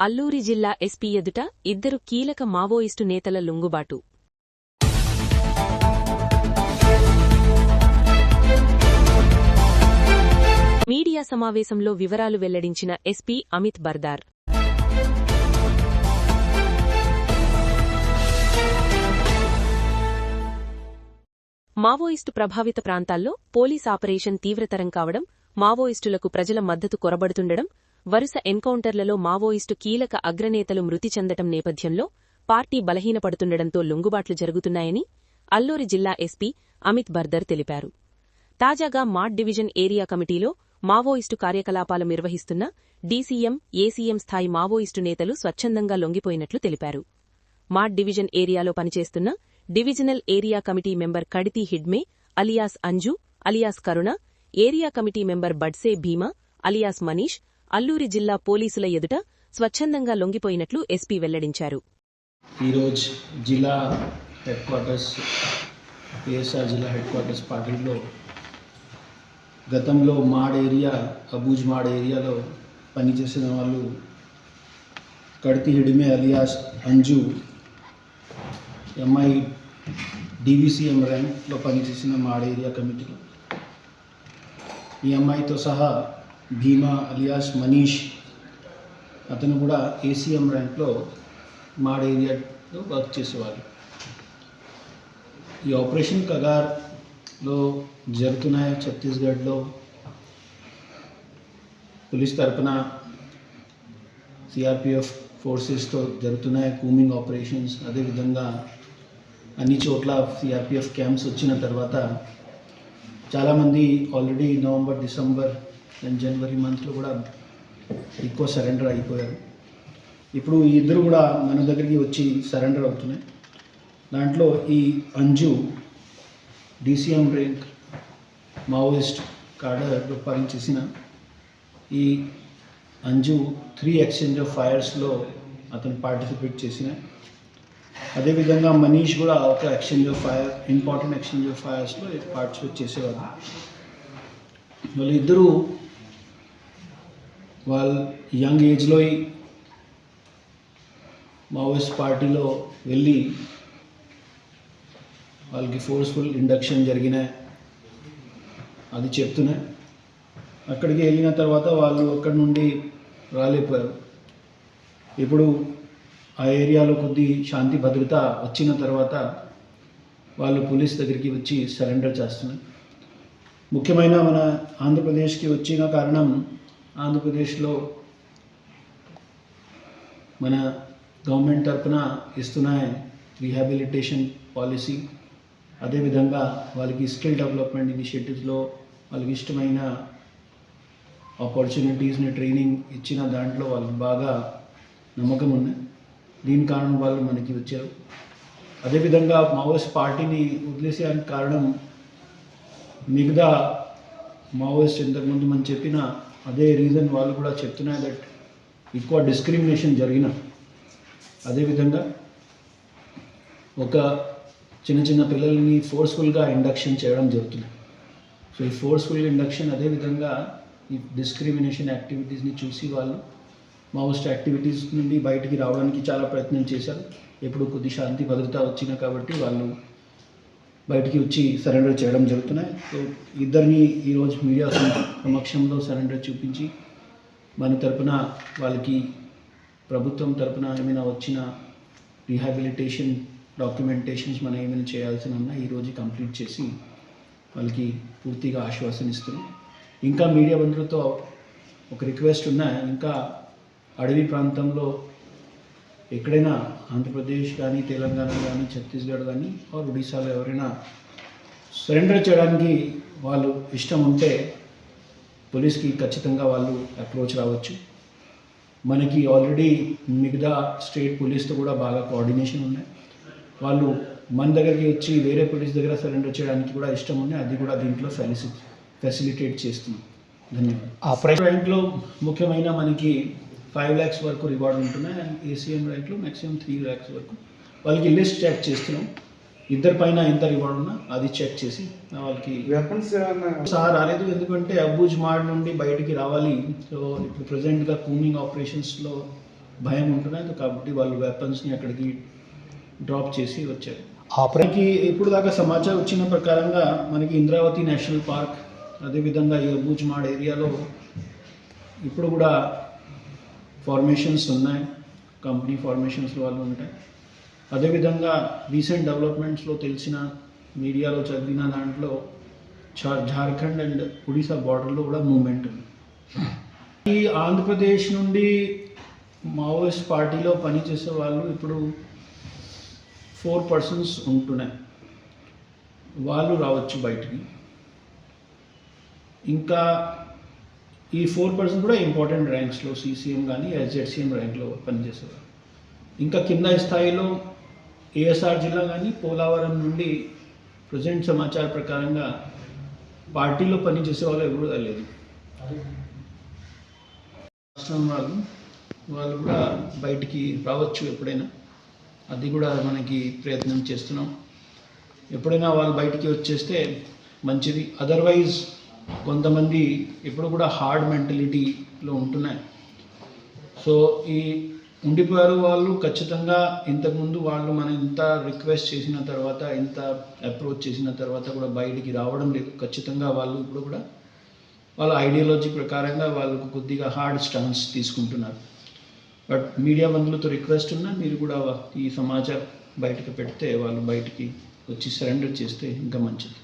అల్లూరి జిల్లా ఎస్పీ ఎదుట ఇద్దరు కీలక మావోయిస్టు నేతల లొంగుబాటు. మీడియా సమావేశంలో వివరాలు వెల్లడించిన ఎస్పీ అమిత్ బర్దార్. మావోయిస్టు ప్రభావిత ప్రాంతాల్లో పోలీస్ ఆపరేషన్ తీవ్రతరం కావడం మావోయిస్టులకు ప్రజల మద్దతు కొరబడుతుండడం వరుస ఎన్కౌంటర్లలో మావోయిస్టు కీలక అగ్రనేతలు మృతి చెందటం నేపథ్యంలో పార్టీ బలహీనపడుతుండటంతో లొంగుబాట్లు జరుగుతున్నాయని అల్లూరి జిల్లా ఎస్పీ అమిత్ బర్దర్ తెలిపారు. తాజాగా మాడ్ డివిజన్ ఏరియా కమిటీలో మావోయిస్టు కార్యకలాపాలు నిర్వహిస్తున్న డీసీఎం ఏసీఎం స్థాయి మావోయిస్టు నేతలు స్వచ్ఛందంగా లొంగిపోయినట్లు తెలిపారు. మాడ్ డివిజన్ ఏరియాలో పనిచేస్తున్న divisional area committee member Kaditi Hidme alias Anju alias Karuna area committee member Badse Bhima alias Manish Alluri జిల్లా పోలీసుల ఎదుట స్వచ్ఛందంగా లొంగిపోయినట్లు ఎస్పీ వెల్లడించారు. ఈరోజు జిల్లా హెడ్ క్వార్టర్స్ పిఎస్ఆర్ జిల్లా హెడ్ క్వార్టర్స్ పార్టీలో గతంలో మాడ్ ఏరియా అబూజ్ మాడ్ ఏరియాలో పనిచేసిన వాళ్ళు కడితి హిడిమే అలియాస్ అంజు ఎంఐ డివిసిఎం ర్యాంక్లో పనిచేసిన మాడ్ ఏరియా కమిటీలో ఈ అమ్మాయితో సహా భీమా అలియాస్ మనీష్ అతను కూడా ఏసీఎం ర్యాంక్లో మాడ్ ఏరియాలో వర్క్ చేసేవాడు. ఈ ఆపరేషన్ కగార్లో జరుగుతున్నాయి? ఛత్తీస్గఢ్లో? పోలీస్ తరపున సిఆర్పిఎఫ్ ఫోర్సెస్తో జరుగుతున్నాయి? కూమింగ్ ఆపరేషన్స్ అదేవిధంగా అన్ని చోట్ల సిఆర్పిఎఫ్ క్యాంప్స్ వచ్చిన తర్వాత చాలామంది already November December and January మంత్లో కూడా ఎక్కువ సరెండర్ అయిపోయారు ఇప్పుడు ఈ ఇద్దరు కూడా మన దగ్గరికి వచ్చి సరెండర్ అవుతున్నాయి. దాంట్లో ఈ అంజు డీసీఎం ర్యాంక్ మావోయిస్ట్ కాడర్లో పనిచేసిన ఈ అంజు త్రీ ఎక్స్చేంజ్ ఆఫ్ ఫైర్స్లో అతను పార్టిసిపేట్ చేసిన. అదేవిధంగా మనీష్ కూడా ఒక exchange of fire important exchange of ఫైర్స్లో participate చేసేవాడు. వాళ్ళు ఇద్దరు వాళ్ళ యంగ్ ఏజ్లో మావోయిస్ట్ పార్టీలో వెళ్ళి వాళ్ళకి ఫోర్స్ఫుల్ ఇండక్షన్ జరిగినాయి అది చెప్తున్నాయి అక్కడికి వెళ్ళిన తర్వాత వాళ్ళు అక్కడి నుండి రాలేపారు ఇప్పుడు ఆ ఏరియాలో కొద్ది శాంతి భద్రత వచ్చిన తర్వాత వాళ్ళు పోలీస్ దగ్గరికి వచ్చి సరెండర్ చేస్తున్నారు. ముఖ్యమైన మన ఆంధ్రప్రదేశ్కి వచ్చిన కారణం ఆంధ్రప్రదేశ్లో మన గవర్నమెంట్ తరఫున ఇస్తున్న రీహాబిలిటేషన్ పాలసీ. అదేవిధంగా వాళ్ళకి స్కిల్ డెవలప్మెంట్ ఇనిషియేటివ్స్లో వాళ్ళకి ఇష్టమైన ఆపర్చునిటీస్ని ట్రైనింగ్ ఇచ్చిన దాంట్లో వాళ్ళకి బాగా నమ్మకం ఉంది. దీని కారణం వాళ్ళు మనకి వచ్చారు. అదేవిధంగా మావోయిస్ట్ పార్టీని వదిలేసేయడానికి కారణం మిగతా మావోయిస్ట్ ఇంతకుముందు మనం చెప్పిన అదే రీజన్ వాళ్ళు కూడా చెప్తున్నారు దట్ ఎక్కువ డిస్క్రిమినేషన్ జరిగిన అదేవిధంగా ఒక చిన్న చిన్న పిల్లల్ని ఫోర్స్ఫుల్గా ఇండక్షన్ చేయడం జరుగుతుంది. సో ఈ ఫోర్స్ఫుల్ ఇండక్షన్ అదేవిధంగా ఈ డిస్క్రిమినేషన్ యాక్టివిటీస్ని చూసి వాళ్ళు మావోస్ట్ యాక్టివిటీస్ నుండి బయటికి రావడానికి చాలా ప్రయత్నం చేశారు. ఎప్పుడు కొద్ది శాంతి భద్రత వచ్చినా కాబట్టి వాళ్ళు బయటికి వచ్చి సరెండర్ చేయడం జరుగుతున్నాయి. సో ఇద్దరిని ఈరోజు మీడియా సమక్షంలో సరెండర్ చూపించి మన తరపున వాళ్ళకి ప్రభుత్వం తరపున ఏమైనా వచ్చిన రీహాబిలిటేషన్ డాక్యుమెంటేషన్స్ మనం ఏమైనా చేయాల్సిన ఉన్నా ఈరోజు కంప్లీట్ చేసి వాళ్ళకి పూర్తిగా ఆశ్వాసన ఇస్తున్నాం ఇంకా మీడియా బంధువులతో ఒక రిక్వెస్ట్ ఉన్నా ఇంకా అడవి ప్రాంతంలో ఎక్కడైనా ఆంధ్రప్రదేశ్ కానీ తెలంగాణ కానీ ఛత్తీస్గఢ్ కానీ ఆర్ ఒడిశాలో ఎవరైనా సరెండర్ చేయడానికి వాళ్ళు ఇష్టం ఉంటే పోలీస్కి ఖచ్చితంగా వాళ్ళు అప్రోచ్ రావచ్చు. మనకి ఆల్రెడీ మిగతా స్టేట్ పోలీస్తో కూడా బాగా కోఆర్డినేషన్ ఉన్నాయి. వాళ్ళు మన దగ్గరికి వచ్చి వేరే పోలీస్ దగ్గర సరెండర్ చేయడానికి కూడా ఇష్టం ఉన్నాయి. అది కూడా దీంట్లో ఫెసిలిటేట్ చేస్తున్నాం ధన్యవాదాలు. ఆపరేషన్ ర్యాంక్లో ముఖ్యమైన మనకి ఫైవ్ ల్యాక్స్ వరకు రివార్డ్ ఉంటున్నాయి అండ్ ఏసీఎం ర్యాంక్లో మ్యాక్సిమం త్రీ ల్యాక్స్ వరకు. వాళ్ళకి లిస్ట్ చెక్ చేస్తున్నాం. ఇద్దరి పైన ఎంత రివార్డ్ ఉన్నా అది చెక్ చేసి వాళ్ళకి వెపన్స్ ఏమన్నా? సహా రాలేదు. ఎందుకంటే అబూజ్ మాడ్ నుండి బయటికి రావాలి. సో ఇప్పుడు ప్రజెంట్గా కూమింగ్ ఆపరేషన్స్లో భయం ఉంటున్నది కాబట్టి వాళ్ళు వెపన్స్ని అక్కడికి డ్రాప్ చేసి వచ్చారు. ఆపరే మనకి ఇప్పుడు దాకా సమాచారం వచ్చిన ప్రకారంగా మనకి ఇంద్రావతి నేషనల్ పార్క్ అదేవిధంగా ఈ అబూజ్మాడ్ ఏరియాలో ఇప్పుడు కూడా ఫార్మేషన్స్ ఉన్నాయి. కంపెనీ ఫార్మేషన్స్ వాళ్ళు ఉంటాయి. అదేవిధంగా రీసెంట్ డెవలప్మెంట్స్లో తెలిసిన మీడియాలో చదివిన దాంట్లో ఝా- జార్ఖండ్ అండ్ ఒడిశా బార్డర్లో కూడా మూమెంట్ ఉంది. ఈ ఆంధ్రప్రదేశ్ నుండి మావోయిస్ట్ పార్టీలో పనిచేసే వాళ్ళు ఇప్పుడు ఫోర్ పర్సన్స్ ఉంటున్నాయి. వాళ్ళు రావచ్చు బయటికి. ఇంకా ఈ ఫోర్ పర్సన్ కూడా ఇంపార్టెంట్ ర్యాంక్స్లో సీసీఎం కానీ ఎస్జెడ్సీఎం ర్యాంక్లో పనిచేసేవారు. ఇంకా కింద స్థాయిలో ఏఎస్ఆర్ జిల్లా కానీ పోలవరం నుండి ప్రజెంట్ సమాచార ప్రకారంగా పార్టీలో పనిచేసే వాళ్ళు ఎవరు లేదు రాష్ట్రం వాళ్ళు వాళ్ళు కూడా బయటికి రావచ్చు ఎప్పుడైనా. అది కూడా మనకి ప్రయత్నం చేస్తున్నాం. ఎప్పుడైనా వాళ్ళు బయటికి వచ్చేస్తే మంచిది. అదర్వైజ్ కొంతమంది ఇప్పుడు కూడా హార్డ్ మెంటలిటీలో ఉంటున్నాయి. సో ఈ ఉండిపోయారు వాళ్ళు ఖచ్చితంగా ఇంతకుముందు వాళ్ళు మనం ఇంత రిక్వెస్ట్ చేసిన తర్వాత ఇంత అప్రోచ్ చేసిన తర్వాత కూడా బయటికి రావడం లేదు. ఖచ్చితంగా వాళ్ళు ఇప్పుడు కూడా వాళ్ళ ఐడియాలజీ ప్రకారంగా వాళ్ళకు కొద్దిగా హార్డ్ స్టాన్స్ తీసుకుంటున్నారు. బట్ మీడియా బంధువులతో రిక్వెస్ట్ ఉన్నా మీరు కూడా ఈ సమాచారం బయటకు పెడితే వాళ్ళు బయటికి వచ్చి సరెండర్ చేస్తే ఇంకా మంచిది.